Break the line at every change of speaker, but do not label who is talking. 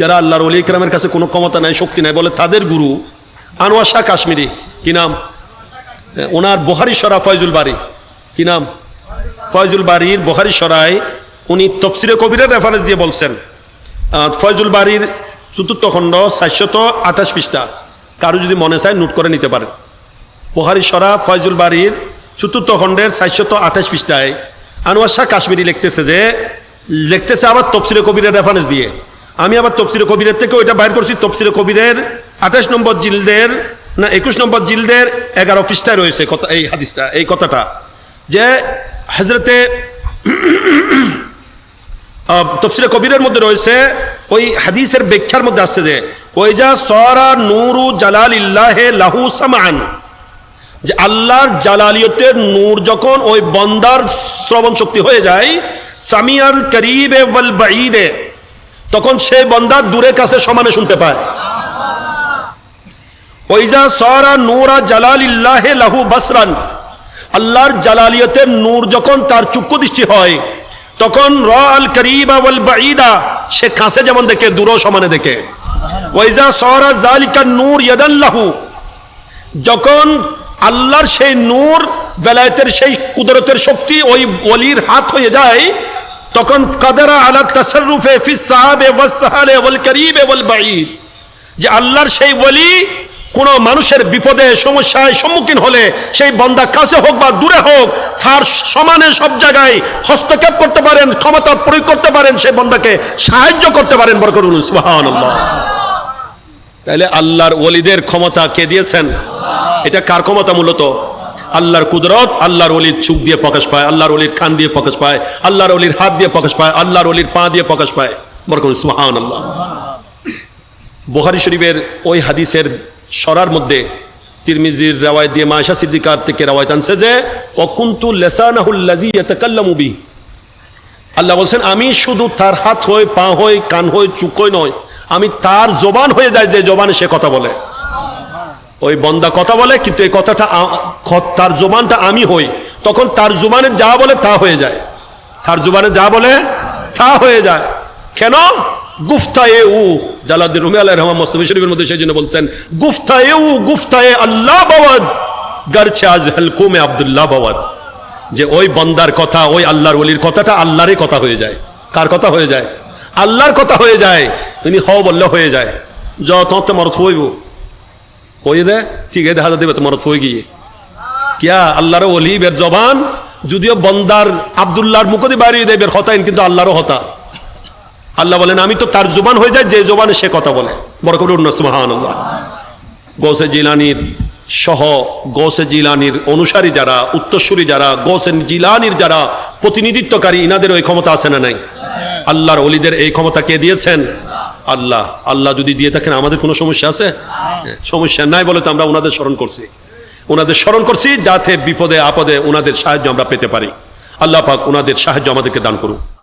যারা আল্লাহর অলি ইকরামের কাছে কোনো ক্ষমতা নাই, শক্তি নাই, বলে তাদের গুরু আনোয়ার শাহ কাশ্মীরি। কি নাম? ওনার বহারি সরা ফয়জুল বাড়ি কি নাম? ফয়জুল বাড়ির বহারি সরায় উনি তফসিরে কবিরের রেফারেন্স দিয়ে বলছেন। ফয়জুল বাড়ির চতুর্থ খণ্ড চারশত আঠাশ পৃষ্ঠা। কারও যদি মনে চায় নোট করে নিতে পারেন। বহারি সরা ফয়জুল বাড়ির চতুর্থ খণ্ডের চারশত আঠাশ পৃষ্ঠায় আনোয়ার শাহ কাশ্মীরি লিখতেছে যে, লিখতেছে আবার তফসিরে কবিরের রেফারেন্স দিয়ে। আমি আবার তফসিরে কবিরের থেকে ওইটা বাইর করছি, তফসিরে কবিরের আঠাশ নম্বর জিলদের, না, একুশ নম্বর জিলদের এগারো পৃষ্ঠায় রয়েছে কথা এই হাদিসটা, এই কথাটা যে হজরতে তফসিরে কবিরের মধ্যে রয়েছে, ওই হাদিসের ব্যাখ্যার মধ্যে আসছে যে ওই যা সরা নুরু জালাল ইল্লাহে লাহু সামান যে আল্লাহর জালালিয়তের নূর যখন ওই বন্দার শ্রবণ শক্তি হয়ে যায়, সামিয়াল করিবে তখন সেই বন্দা দূরে কাছে সমানে শুনতে পায়। ওইজা সরা নূরা জালালিল্লাহে লাহু বাসরান। আল্লাহর জালালিয়তের নূর যখন তার চক্ষু দৃষ্টি হয়, তখন র আল করিবা ওয়াল বাঈদা, সে কাছে যেমন দেখে, দূরও সমানে দেখে। ওইজা সরা জালিকা নূর ইয়াদাল্লাহু যখন আল্লাহর সেই নূর, বেলায়েতের সেই কুদরতের শক্তি ওই ওলির হাত হয়ে যায় তখন কাদারা আলা তাসাররুফে ফিস সাহাবে সাহালে করিবে যে আল্লাহর সেই ওলি কোন মানুষের বিপদে, সমস্যায় সম্মুখীন হলে সেই বন্দা কাছে হোক বা দূরে হোক, তার সমানে সব জায়গায় হস্তক্ষেপ করতে পারেন, ক্ষমতা প্রয়োগ করতে পারেন, সেই বন্দাকে সাহায্য করতে পারেন বরকর সুবহানাল্লাহ। তাহলে আল্লাহর ওলিদের ক্ষমতা কে দিয়েছেন? এটা কার ক্ষমতা মূলত? আল্লাহর কুদরত, আল্লাহর অলির চুক দিয়ে প্রকাশ পায়, আল্লাহর অলির কান দিয়ে প্রকাশ পায়, আল্লাহর অলির হাত দিয়ে প্রকাশ পায়, আল্লাহর অলির পা দিয়ে প্রকাশ পায়। বরকর সুহান আল্লাহ বুহারি শরীফের ওই হাদিসের সরার মধ্যে তিরমিজির রাওয়ায় দিয়ে মায়শা সিদ্দিকার থেকে রাওয়ায় আনছে যে অকুন্তু লেসানাহুল্লাজি আল্লাহ বলছেন, আমি শুধু তার হাত হই, পা হই, কান হই, চুক নয়, আমি তার জবান হয়ে যায় যে জবানে সে কথা বলে। ওই বন্দা কথা বলে, কিন্তু এই কথাটা তার জবানটা আমি হই। তখন তার জুবানে যা বলে তা হয়ে যায়। তার জুবানে যা বলে তা হয়ে যায়। কেন? গুফতা এ উ জালাদ্দিন রুমি আল্লাহ রহমান মোস্তফি শরীফের মধ্যে সেই জন্য বলতেন গুফতা এ উ গুফতা এ আল্লাহ বাবাদ গরছে আজ হেলকুমে আবদুল্লাহ বাবাদ যে ওই বন্দার কথা, ওই আল্লাহর ওলির কথাটা আল্লাহরই কথা হয়ে যায়। কার কথা হয়ে যায়? আল্লাহর কথা হয়ে যায়। তিনি হ বললে হয়ে যায়। যত মরত হইব। হয়ে দে, ঠিক আছে দেখা দেবে তো মরত হয়ে গিয়ে। কিয়া, আল্লাহর ওলি বের জবান, যদিও বন্দার আবদুল্লাহর মুখদি বাড়িয়ে দেবের হতাইন কিন্তু আল্লাহরও হতা। আল্লাহ বলেন, আমি তো তার জবান হয়ে যায় যে জবানে সে কথা বলে। বড় করে অন্য সুহান আল্লাহ গৌসে জিলানির সহ গৌসে জিলানির অনুসারী যারা, উত্তরসূরি যারা, গৌসে জিলানির যারা প্রতিনিধিত্বকারী, ইনাদের ওই ক্ষমতা আছে না নাই? আল্লাহর অলিদের এই ক্ষমতা কে দিয়েছেন? আল্লাহ আল্লাহ যদি দিয়ে থাকেন, আমাদের কোনো সমস্যা আছে? সমস্যা নাই বলে তো আমরা ওনাদের স্মরণ করছি। ওনাদের স্মরণ করছি যাতে বিপদে, আপদে ওনাদের সাহায্য আমরা পেতে পারি। আল্লাহ পাক ওনাদের সাহায্য আমাদেরকে দান করুন